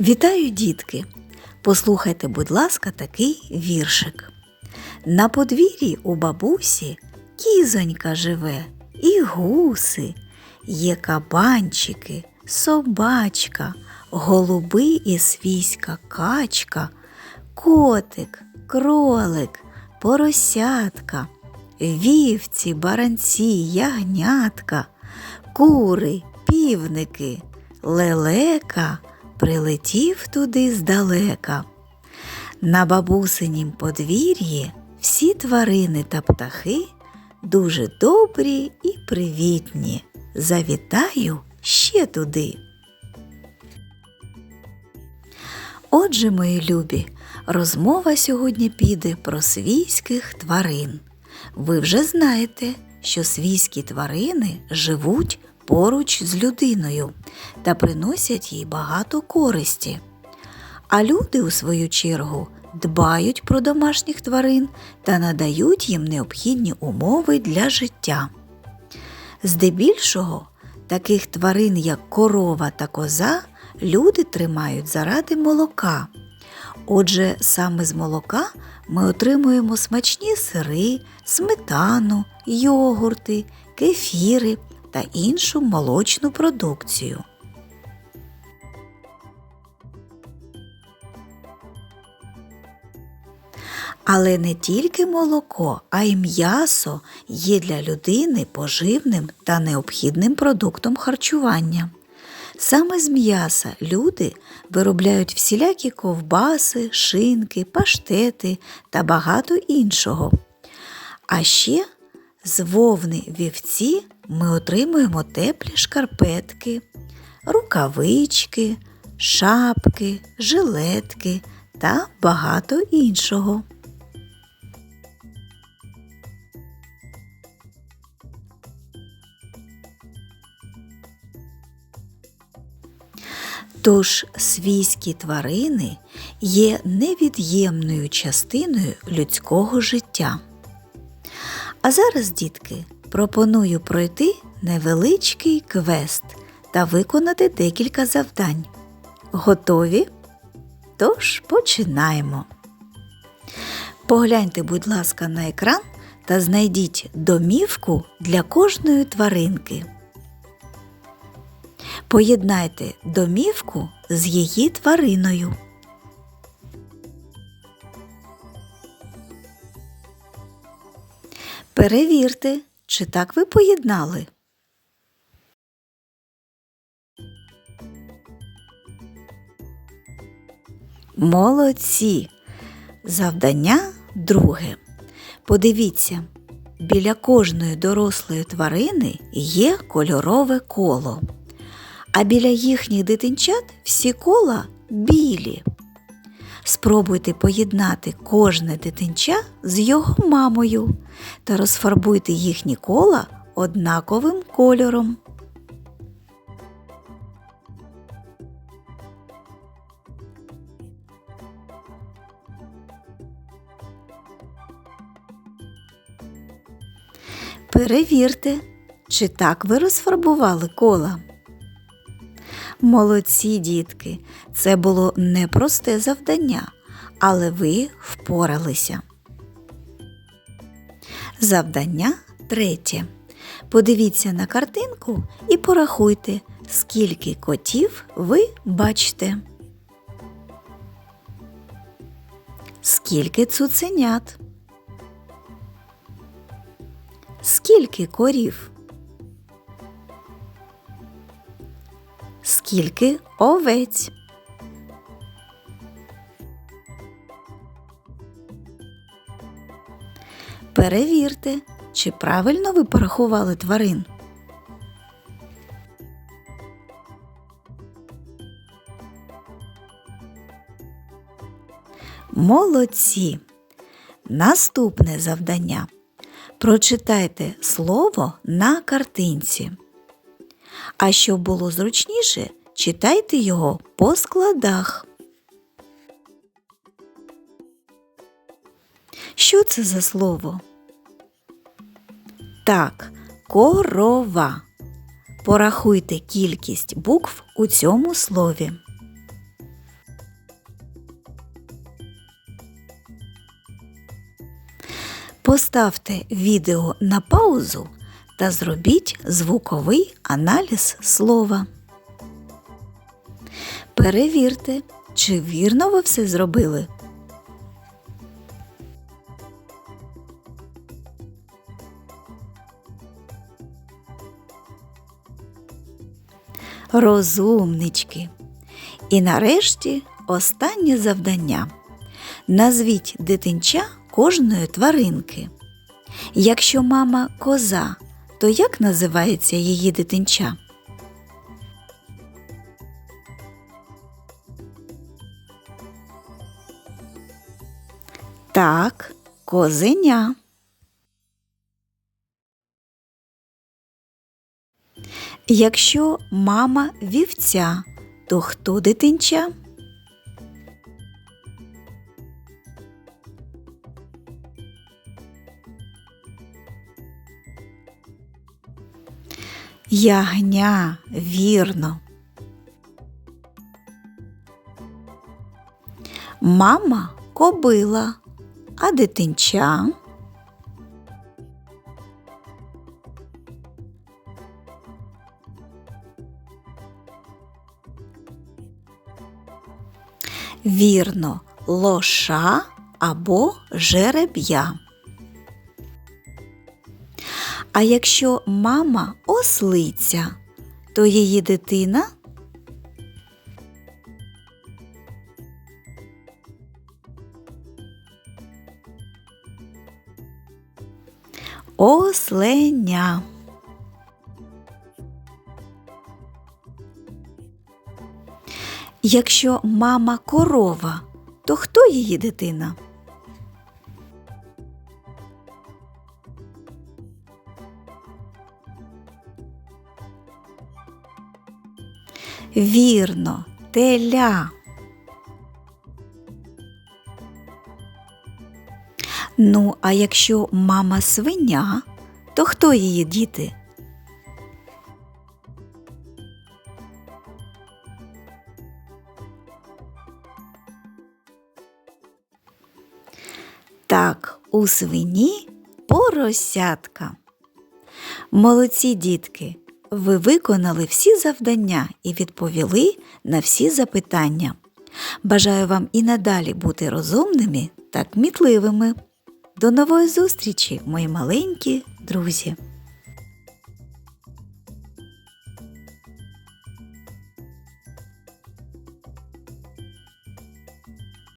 Вітаю, дітки! Послухайте, будь ласка, такий віршик. На подвір'ї у бабусі кізонька живе, і гуси, є кабанчики, собачка, голуби і свійська качка, котик, кролик, поросятка, вівці, баранці, ягнятка, кури, півники, лелека прилетів туди здалека. На бабусинім подвір'ї всі тварини та птахи дуже добрі і привітні. Завітаю ще туди. Отже, мої любі, розмова сьогодні піде про свійських тварин. Ви вже знаєте, що свійські тварини живуть поруч з людиною та приносять їй багато користі. А люди, у свою чергу, дбають про домашніх тварин та надають їм необхідні умови для життя. Здебільшого, таких тварин, як корова та коза, люди тримають заради молока. Отже, саме з молока ми отримуємо смачні сири, сметану, йогурти, кефіри та іншу молочну продукцію. Але не тільки молоко, а й м'ясо є для людини поживним та необхідним продуктом харчування. Саме з м'яса люди виробляють всілякі ковбаси, шинки, паштети та багато іншого. А ще з вовни вівці ми отримуємо теплі шкарпетки, рукавички, шапки, жилетки та багато іншого. Тож свійські тварини є невід'ємною частиною людського життя. А зараз, дітки, пропоную пройти невеличкий квест та виконати декілька завдань. Готові? Тож починаємо. Погляньте, будь ласка, на екран та знайдіть домівку для кожної тваринки. Поєднайте домівку з її твариною. Перевірте, чи так ви поєднали. Молодці. Завдання друге. Подивіться, біля кожної дорослої тварини є кольорове коло, а біля їхніх дитинчат всі кола білі. Спробуйте поєднати кожне дитинча з його мамою та розфарбуйте їхні кола однаковим кольором. Перевірте, чи так ви розфарбували кола. Молодці дітки, це було непросте завдання, але ви впоралися. Завдання третє. Подивіться на картинку і порахуйте, скільки котів ви бачите. Скільки цуценят? Скільки корів? Скільки овець? Перевірте, чи правильно ви порахували тварин. Молодці. Наступне завдання. Прочитайте слово на картинці. А щоб було зручніше, Читайте його по складах. Що це за слово? Так, корова. Порахуйте кількість букв у цьому слові. Поставте відео на паузу та зробіть звуковий аналіз слова. Перевірте, чи вірно ви все зробили. Розумнички. І нарешті останнє завдання. Назвіть дитинча кожної тваринки. Якщо мама коза, то як називається її дитинча? Так, козеня. Якщо мама вівця, то хто дитинча? Ягня, вірно. Мама кобила, а дитинча. Вірно, лоша або жереб'я. А якщо мама ослиця, то її дитина Осленя. Якщо мама корова, то хто її дитина? Вірно, теля. Ну, а якщо мама свиня, то хто її діти? Так, у свині поросятка. Молодці дітки, ви виконали всі завдання і відповіли на всі запитання. Бажаю вам і надалі бути розумними та кмітливими. До нової зустрічі, мої маленькі друзі!